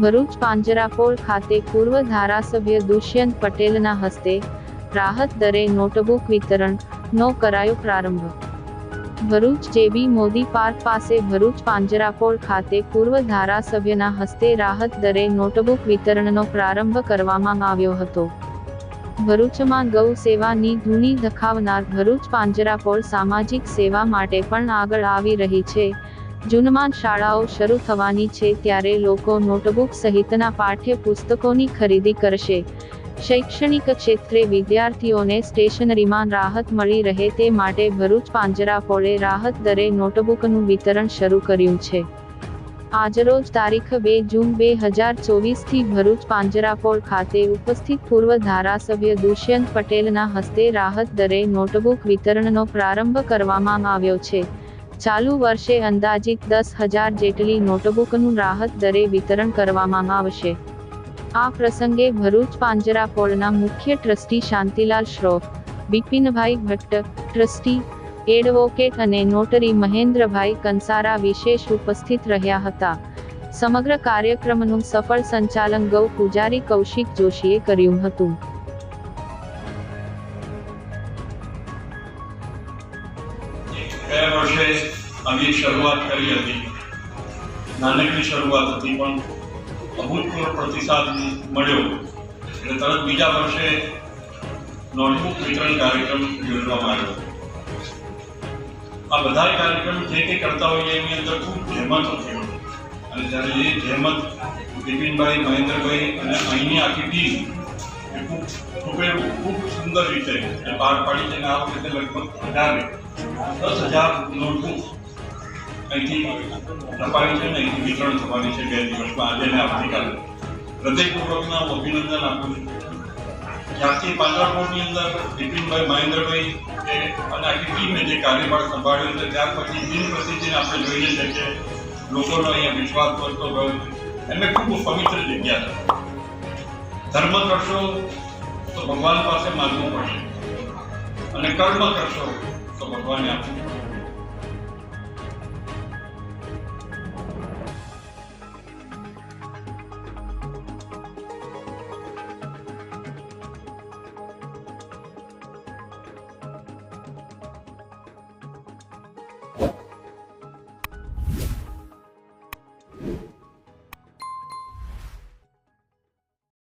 ભરૂચ પાંજરાપોળ ખાતે પૂર્વ ધારાસભ્ય દુષ્યંત પટેલના હસ્તે રાહત દરે નોટબુક વિતરણ નો કરાયો પ્રારંભ. ભરૂચ જેબી મોદી પાર્ક પાસે ભરૂચ પાંજરાપોળ ખાતે પૂર્વ ધારાસભ્યના હસ્તે રાહત દરે નોટબુક વિતરણનો પ્રારંભ કરવામાં આવ્યો હતો. ભરૂચમાં ગૌ સેવાની ધૂની ધખાવનાર ભરૂચ પાંજરાપોળ સામાજિક સેવા માટે પણ આગળ આવી રહી છે. જૂનમાં શાળાઓ શરૂ થવાની છે ત્યારે લોકો નોટબુક સહિતના પાઠ્ય પુસ્તકોની ખરીદી કરશે. શૈક્ષણિક ક્ષેત્રે વિદ્યાર્થીઓને સ્ટેશનરીમાં રાહત મળી રહે તે માટે ભરૂચ પાંજરાપોળે રાહત દરે નોટબુકનું વિતરણ શરૂ કર્યું છે. આજરોજ તારીખ બે જૂન બે હજાર ચોવીસથી ભરૂચ પાંજરાપોળ ખાતે ઉપસ્થિત પૂર્વ ધારાસભ્ય દુષ્યંત પટેલના હસ્તે રાહત દરે નોટબુક વિતરણનો પ્રારંભ કરવામાં આવ્યો છે. ચાલુ વર્ષે અંદાજિત દસ હજાર જેટલી નોટબુકનું રાહત દરે વિતરણ કરવામાં આવશે. આ પ્રસંગે ભરૂચ પાંજરાપોળના મુખ્ય trustee Shantilal Shroff, Bipinbhai Bhatt, trustee advocate અને નોટરી મહેન્દ્રભાઈ કંસારા વિશેષ ઉપસ્થિત રહ્યા હતા. સમગ્ર કાર્યક્રમનું સફળ સંચાલન ગૌ પૂજારી કૌશિક જોશીએ કર્યું હતું. ગયા વર્ષે અમે શરૂઆત કરી હતી. નાનકડી શરૂઆત હતી, પણ અભૂતપૂર્વ પ્રતિસાદ મળ્યો. એટલે તરત બીજા વર્ષે નોટબુક વિતરણ કાર્યક્રમ યોજવામાં આવ્યો. આ બધા કાર્યક્રમ જે કંઈ કરતા હોઈએ, એની અંદર ખૂબ જહેમત હતી અને જ્યારે એ જહેમત બિપિનભાઈ મહેન્દ્રભાઈ અને અહીંની આખી ટીમ એ ખૂબ ખૂબ ખૂબ સુંદર એ પાર પાડી છે આ વખતે લગભગ અઢારે, દસ હજાર નોટબુક અહીંથી છપાઈ છે ને અહીંથી વિતરણ થવાની છે બે દિવસમાં. આજે ને આવતીકાલે. હૃદયપૂર્વકના અભિનંદન આપું છું. જ્યારથી પાંજરાપોળની અંદર બિપિનભાઈ મહેન્દ્રભાઈ અને આખી ટીમે જે કાર્યભાર સંભાળ્યો છે, ત્યાર પછી દિન પ્રતિદિન આપણે જોઈએ છે લોકોનો અહીંયા વિશ્વાસ વધતો ગયો એમને ખૂબ પવિત્ર જગ્યા છે. ધર્મ કરશો તો ભગવાન પાસે માગવું પડશે. અને કર્મ કરશો તો ભગવાને આપવું